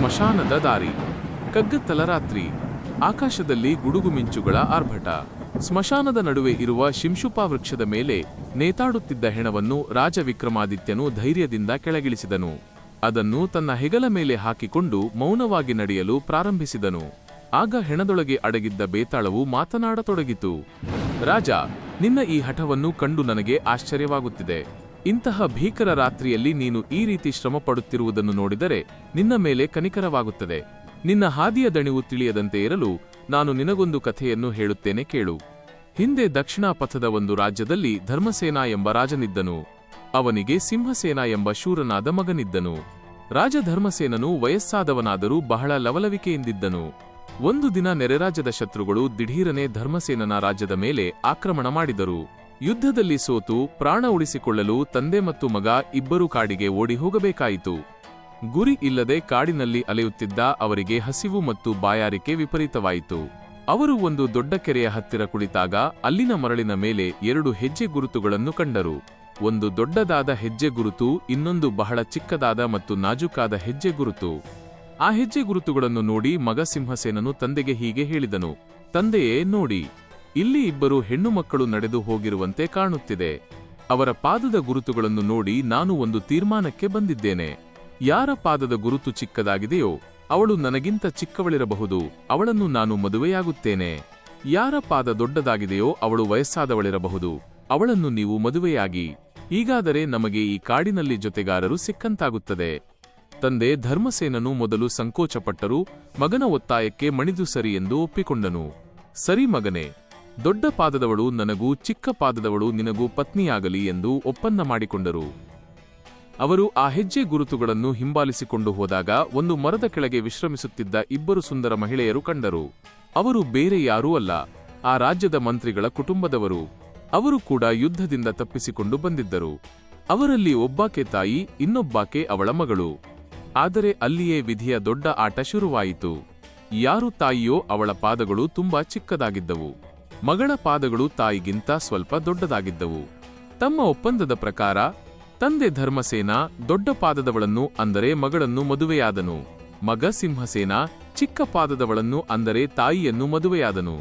ಸ್ಮಶಾನದ ದಾರಿ. ಕಗ್ಗತ್ತಲ ರಾತ್ರಿ ಆಕಾಶದಲ್ಲಿ ಗುಡುಗು ಮಿಂಚುಗಳ ಆರ್ಭಟ. ಸ್ಮಶಾನದ ನಡುವೆ ಇರುವ ಶಿಂಶುಪಾ ವೃಕ್ಷದ ಮೇಲೆ ನೇತಾಡುತ್ತಿದ್ದ ಹೆಣವನ್ನು ರಾಜ ವಿಕ್ರಮಾದಿತ್ಯನು ಧೈರ್ಯದಿಂದ ಕೆಳಗಿಳಿಸಿದನು. ಅದನ್ನು ತನ್ನ ಹೆಗಲ ಮೇಲೆ ಹಾಕಿಕೊಂಡು ಮೌನವಾಗಿ ನಡೆಯಲು ಪ್ರಾರಂಭಿಸಿದನು. ಆಗ ಹೆಣದೊಳಗೆ ಅಡಗಿದ್ದ ಬೇತಾಳವು ಮಾತನಾಡತೊಡಗಿತು. ರಾಜ, ನಿನ್ನ ಈ ಹಠವನ್ನು ಕಂಡು ನನಗೆ ಆಶ್ಚರ್ಯವಾಗುತ್ತಿದೆ. ಇಂತಹ ಭೀಕರ ರಾತ್ರಿಯಲ್ಲಿ ನೀನು ಈ ರೀತಿ ಶ್ರಮ ಪಡುತ್ತಿರುವುದನ್ನು ನೋಡಿದರೆ ನಿನ್ನ ಮೇಲೆ ಕನಿಕರವಾಗುತ್ತದೆ. ನಿನ್ನ ಹಾದಿಯ ದಣಿವು ತಿಳಿಯದಂತೆ ಇರಲು ನಾನು ನಿನಗೊಂದು ಕಥೆಯನ್ನು ಹೇಳುತ್ತೇನೆ ಕೇಳು. ಹಿಂದೆ ದಕ್ಷಿಣಾಪಥದ ಒಂದು ರಾಜ್ಯದಲ್ಲಿ ಧರ್ಮಸೇನ ಎಂಬ ರಾಜನಿದ್ದನು. ಅವನಿಗೆ ಸಿಂಹಸೇನ ಎಂಬ ಶೂರನಾದ ಮಗನಿದ್ದನು. ರಾಜ ಧರ್ಮಸೇನನು ವಯಸ್ಸಾದವನಾದರೂ ಬಹಳ ಲವಲವಿಕೆಯಿಂದಿದ್ದನು. ಒಂದು ದಿನ ನೆರೆರಾಜ್ಯದ ಶತ್ರುಗಳು ದಿಢೀರನೆ ಧರ್ಮಸೇನನ ರಾಜ್ಯದ ಮೇಲೆ ಆಕ್ರಮಣ ಮಾಡಿದರು. ಯುದ್ಧದಲ್ಲಿ ಸೋತು, ಪ್ರಾಣ ಉಳಿಸಿಕೊಳ್ಳಲು ತಂದೆ ಮತ್ತು ಮಗ ಇಬ್ಬರು ಕಾಡಿಗೆ ಓಡಿ ಹೋಗಬೇಕಾಯಿತು. ಗುರಿ ಇಲ್ಲದೆ ಕಾಡಿನಲ್ಲಿ ಅಲೆಯುತ್ತಿದ್ದ ಅವರಿಗೆ ಹಸಿವು ಮತ್ತು ಬಾಯಾರಿಕೆ ವಿಪರೀತವಾಯಿತು. ಅವರು ಒಂದು ದೊಡ್ಡ ಕೆರೆಯ ಹತ್ತಿರ ಕುಳಿತಾಗ ಅಲ್ಲಿನ ಮರಳಿನ ಮೇಲೆ ಎರಡು ಹೆಜ್ಜೆ ಗುರುತುಗಳನ್ನು ಕಂಡರು. ಒಂದು ದೊಡ್ಡದಾದ ಹೆಜ್ಜೆ ಗುರುತು, ಇನ್ನೊಂದು ಬಹಳ ಚಿಕ್ಕದಾದ ಮತ್ತು ನಾಜೂಕಾದ ಹೆಜ್ಜೆ ಗುರುತು. ಆ ಹೆಜ್ಜೆ ಗುರುತುಗಳನ್ನು ನೋಡಿ ಮಗ ಸಿಂಹಸೇನನು ತಂದೆಗೆ ಹೀಗೆ ಹೇಳಿದನು, ತಂದೆಯೇ, ನೋಡಿ. ಇಲ್ಲಿ ಇಬ್ಬರು ಹೆಣ್ಣು ಮಕ್ಕಳು ನಡೆದು ಹೋಗಿರುವಂತೆ ಕಾಣುತ್ತಿದೆ. ಅವರ ಪಾದದ ಗುರುತುಗಳನ್ನು ನೋಡಿ ನಾನು ಒಂದು ತೀರ್ಮಾನಕ್ಕೆ ಬಂದಿದ್ದೇನೆ. ಯಾರ ಪಾದದ ಗುರುತು ಚಿಕ್ಕದಾಗಿದೆಯೋ ಅವಳು ನನಗಿಂತ ಚಿಕ್ಕವಳಿರಬಹುದು, ಅವಳನ್ನು ನಾನು ಮದುವೆಯಾಗುತ್ತೇನೆ. ಯಾರ ಪಾದ ದೊಡ್ಡದಾಗಿದೆಯೋ ಅವಳು ವಯಸ್ಸಾದವಳಿರಬಹುದು, ಅವಳನ್ನು ನೀವು ಮದುವೆಯಾಗಿ. ಈಗಾದರೆ ನಮಗೆ ಈ ಕಾಡಿನಲ್ಲಿ ಜೊತೆಗಾರರು ಸಿಕ್ಕಂತಾಗುತ್ತದೆ. ತಂದೆ ಧರ್ಮಸೇನನು ಮೊದಲು ಸಂಕೋಚಪಟ್ಟರು, ಮಗನ ಒತ್ತಾಯಕ್ಕೆ ಮಣಿದು ಸರಿ ಎಂದು ಒಪ್ಪಿಕೊಂಡನು. ಸರಿ ಮಗನೇ ದೊಡ್ಡ ಪಾದದವಳು ನನಗೂ ಚಿಕ್ಕ ಪಾದದವಳು ನಿನಗೂ ಪತ್ನಿಯಾಗಲಿ ಎಂದು ಒಪ್ಪಂದ ಮಾಡಿಕೊಂಡರು. ಅವರು ಆ ಹೆಜ್ಜೆ ಗುರುತುಗಳನ್ನು ಹಿಂಬಾಲಿಸಿಕೊಂಡು ಹೋದಾಗ ಒಂದು ಮರದ ಕೆಳಗೆ ವಿಶ್ರಮಿಸುತ್ತಿದ್ದ ಇಬ್ಬರು ಸುಂದರ ಮಹಿಳೆಯರು ಕಂಡರು. ಅವರು ಬೇರೆ ಯಾರೂ ಅಲ್ಲ, ಆ ರಾಜ್ಯದ ಮಂತ್ರಿಗಳ ಕುಟುಂಬದವರು. ಅವರು ಕೂಡ ಯುದ್ಧದಿಂದ ತಪ್ಪಿಸಿಕೊಂಡು ಬಂದಿದ್ದರು. ಅವರಲ್ಲಿ ಒಬ್ಬಾಕೆ ತಾಯಿ, ಇನ್ನೊಬ್ಬಾಕೆ ಅವಳ ಮಗಳು. ಆದರೆ ಅಲ್ಲಿಯೇ ವಿಧಿಯ ದೊಡ್ಡ ಆಟ ಶುರುವಾಯಿತು. ಯಾರು ತಾಯಿಯೋ ಅವಳ ಪಾದಗಳು ತುಂಬಾ ಚಿಕ್ಕದಾಗಿದ್ದವು. ಮಗಳ ಪಾದಗಳು ತಾಯಿಗಿಂತ ಸ್ವಲ್ಪ ದೊಡ್ಡದಾಗಿದ್ದವು. ತಮ್ಮ ಒಪ್ಪಂದದ ಪ್ರಕಾರ, ತಂದೆ ಧರ್ಮಸೇನ ದೊಡ್ಡ ಪಾದದವಳನ್ನು ಅಂದರೆ ಮಗಳನ್ನು ಮದುವೆಯಾದನು. ಮಗ ಸಿಂಹಸೇನ ಚಿಕ್ಕ ಪಾದದವಳನ್ನು ಅಂದರೆ ತಾಯಿಯನ್ನು ಮದುವೆಯಾದನು.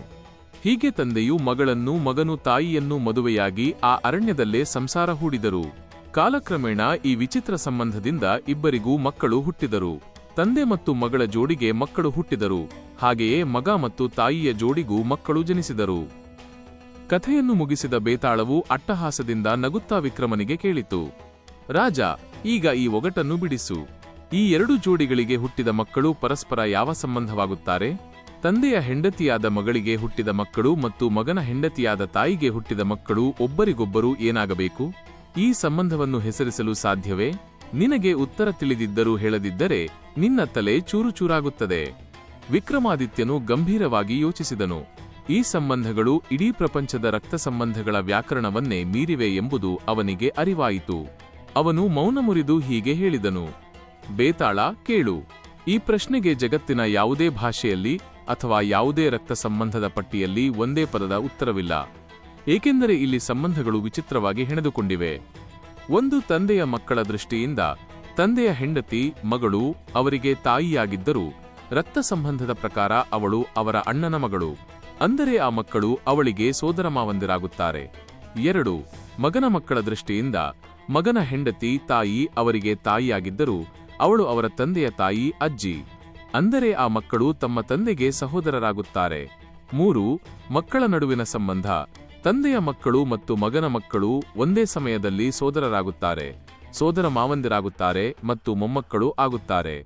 ಹೀಗೆ ತಂದೆಯು ಮಗಳನ್ನು ಮಗನು ತಾಯಿಯನ್ನು ಮದುವೆಯಾಗಿ ಆ ಅರಣ್ಯದಲ್ಲೇ ಸಂಸಾರ ಹೂಡಿದರು. ಕಾಲಕ್ರಮೇಣ ಈ ವಿಚಿತ್ರ ಸಂಬಂಧದಿಂದ ಇಬ್ಬರಿಗೂ ಮಕ್ಕಳು ಹುಟ್ಟಿದರು. ತಂದೆ ಮತ್ತು ಮಗಳ ಜೋಡಿಗೆ ಮಕ್ಕಳು ಹುಟ್ಟಿದರು. ಹಾಗೆಯೇ ಮಗ ಮತ್ತು ತಾಯಿಯ ಜೋಡಿಗೂ ಮಕ್ಕಳು ಜನಿಸಿದರು. ಕಥೆಯನ್ನು ಮುಗಿಸಿದ ಬೇತಾಳವು ಅಟ್ಟಹಾಸದಿಂದ ನಗುತ್ತಾ ವಿಕ್ರಮನಿಗೆ ಕೇಳಿತು. ರಾಜ, ಈಗ ಈ ಒಗಟನ್ನು ಬಿಡಿಸು. ಈ ಎರಡು ಜೋಡಿಗಳಿಗೆ ಹುಟ್ಟಿದ ಮಕ್ಕಳು ಪರಸ್ಪರ ಯಾವ ಸಂಬಂಧವಾಗುತ್ತಾರೆ? ತಂದೆಯ ಹೆಂಡತಿಯಾದ ಮಗಳಿಗೆ ಹುಟ್ಟಿದ ಮಕ್ಕಳು ಮತ್ತು ಮಗನ ಹೆಂಡತಿಯಾದ ತಾಯಿಗೆ ಹುಟ್ಟಿದ ಮಕ್ಕಳು ಒಬ್ಬರಿಗೊಬ್ಬರು ಏನಾಗಬೇಕು? ಈ ಸಂಬಂಧವನ್ನು ಹೆಸರಿಸಲು ಸಾಧ್ಯವೇ? ನಿನಗೆ ಉತ್ತರ ತಿಳಿದಿದ್ದರೂ ಹೇಳದಿದ್ದರೆ ನಿನ್ನ ತಲೆ ಚೂರುಚೂರಾಗುತ್ತದೆ ವಿಕ್ರಮಾದಿತ್ಯನು ಗಂಭೀರವಾಗಿ ಯೋಚಿಸಿದನು. ಈ ಸಂಬಂಧಗಳು ಇಡೀ ಪ್ರಪಂಚದ ರಕ್ತ ಸಂಬಂಧಗಳ ವ್ಯಾಕರಣವನ್ನೇ ಮೀರಿವೆ ಎಂಬುದು ಅವನಿಗೆ ಅರಿವಾಯಿತು. ಅವನು ಮೌನ ಮುರಿದು ಹೀಗೆ ಹೇಳಿದನು. ಬೇತಾಳ, ಕೇಳು. ಈ ಪ್ರಶ್ನೆಗೆ ಜಗತ್ತಿನ ಯಾವುದೇ ಭಾಷೆಯಲ್ಲಿ ಅಥವಾ ಯಾವುದೇ ರಕ್ತ ಸಂಬಂಧದ ಪಟ್ಟಿಯಲ್ಲಿ ಒಂದೇ ಪದದ ಉತ್ತರವಿಲ್ಲ. ಏಕೆಂದರೆ ಇಲ್ಲಿ ಸಂಬಂಧಗಳು ವಿಚಿತ್ರವಾಗಿ ಹೆಣೆದುಕೊಂಡಿವೆ. ಒಂದು ತಂದೆಯ ಮಕ್ಕಳ ದೃಷ್ಟಿಯಿಂದ ತಂದೆಯ ಹೆಂಡತಿ, ಮಗಳು, ಅವರಿಗೆ ತಾಯಿಯಾಗಿದ್ದರೂ ರಕ್ತ ಸಂಬಂಧದ ಪ್ರಕಾರ ಅವಳು ಅವರ ಅಣ್ಣನ ಮಗಳು. ಅಂದರೆ ಆ ಮಕ್ಕಳು ಅವಳಿಗೆ ಸೋದರಮಾವಂದಿರಾಗುತ್ತಾರೆ. ಎರಡು, ಮಗನ ಮಕ್ಕಳ ದೃಷ್ಟಿಯಿಂದ ಮಗನ ಹೆಂಡತಿ, ತಾಯಿ ಅವರಿಗೆ ತಾಯಿಯಾಗಿದ್ದರೂ ಅವಳು ಅವರ ತಂದೆಯ ತಾಯಿ, ಅಜ್ಜಿ. ಅಂದರೆ ಆ ಮಕ್ಕಳು ತಮ್ಮ ತಂದೆಗೆ ಸಹೋದರರಾಗುತ್ತಾರೆ. ಮೂರು, ಮಕ್ಕಳ ನಡುವಿನ ಸಂಬಂಧ. ತಂದೆಯ ಮಕ್ಕಳು ಮತ್ತು ಮಗನ ಮಕ್ಕಳು ಒಂದೇ ಸಮಯದಲ್ಲಿ ಸೋದರರಾಗುತ್ತಾರೆ. ಸೋದರ ಮಾವಂದಿರಾಗುತ್ತಾರೆ ಮತ್ತು ಮೊಮ್ಮಕ್ಕಳು ಆಗುತ್ತಾರೆ.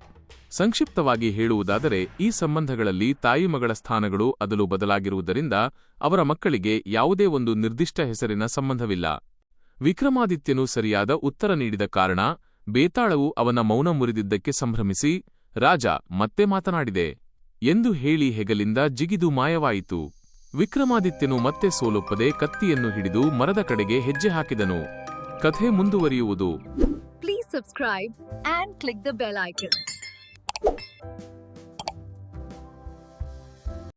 ಸಂಕ್ಷಿಪ್ತವಾಗಿ ಹೇಳುವುದಾದರೆ, ಈ ಸಂಬಂಧಗಳಲ್ಲಿ ತಾಯಿ ಮಗಳ ಸ್ಥಾನಗಳು ಅದಲು ಬದಲಾಗಿರುವುದರಿಂದ ಅವರ ಮಕ್ಕಳಿಗೆ ಯಾವುದೇ ಒಂದು ನಿರ್ದಿಷ್ಟ ಹೆಸರಿನ ಸಂಬಂಧವಿಲ್ಲ. ವಿಕ್ರಮಾದಿತ್ಯನು ಸರಿಯಾದ ಉತ್ತರ ನೀಡಿದ ಕಾರಣ, ಬೇತಾಳವು ಅವನ ಮೌನ ಮುರಿದಿದ್ದಕ್ಕೆ ಸಂಭ್ರಮಿಸಿ, ರಾಜ, ಮತ್ತೆ ಮಾತನಾಡಿದೆ. ಎಂದು ಹೇಳಿ ಹೆಗಲಿಂದ ಜಿಗಿದು ಮಾಯವಾಯಿತು. ವಿಕ್ರಮಾದಿತ್ಯನು ಮತ್ತೆ ಸೋಲೊಪ್ಪದೆ ಕತ್ತಿಯನ್ನು ಹಿಡಿದು ಮರದ ಕಡೆಗೆ ಹೆಜ್ಜೆ ಹಾಕಿದನು ಕಥೆ ಮುಂದುವರಿಯುವುದು please subscribe click the bell icon.